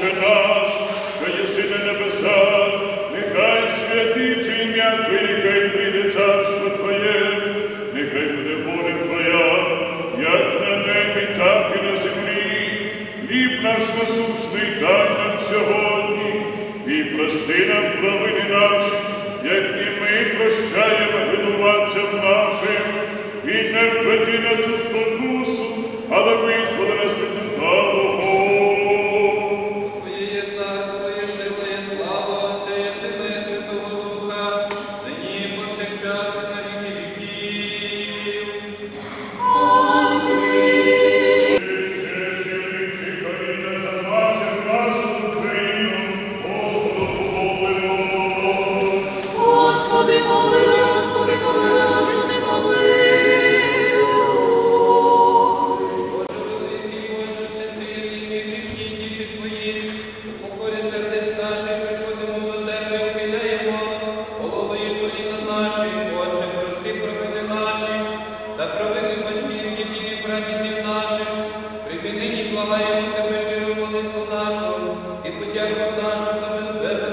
Отче наш, що єси на небесах, нехай святиться ім'я Твоє, хай прийде царство Твоє, нехай буде воля Твоя, як на небі, так і на землі. Хліб наш насущний дай нам сьогодні, і прости нам провини наші, як і ми прощаємо винуватцям нашим, і не введи нас у спокусу, і подякував нашим за безпеку.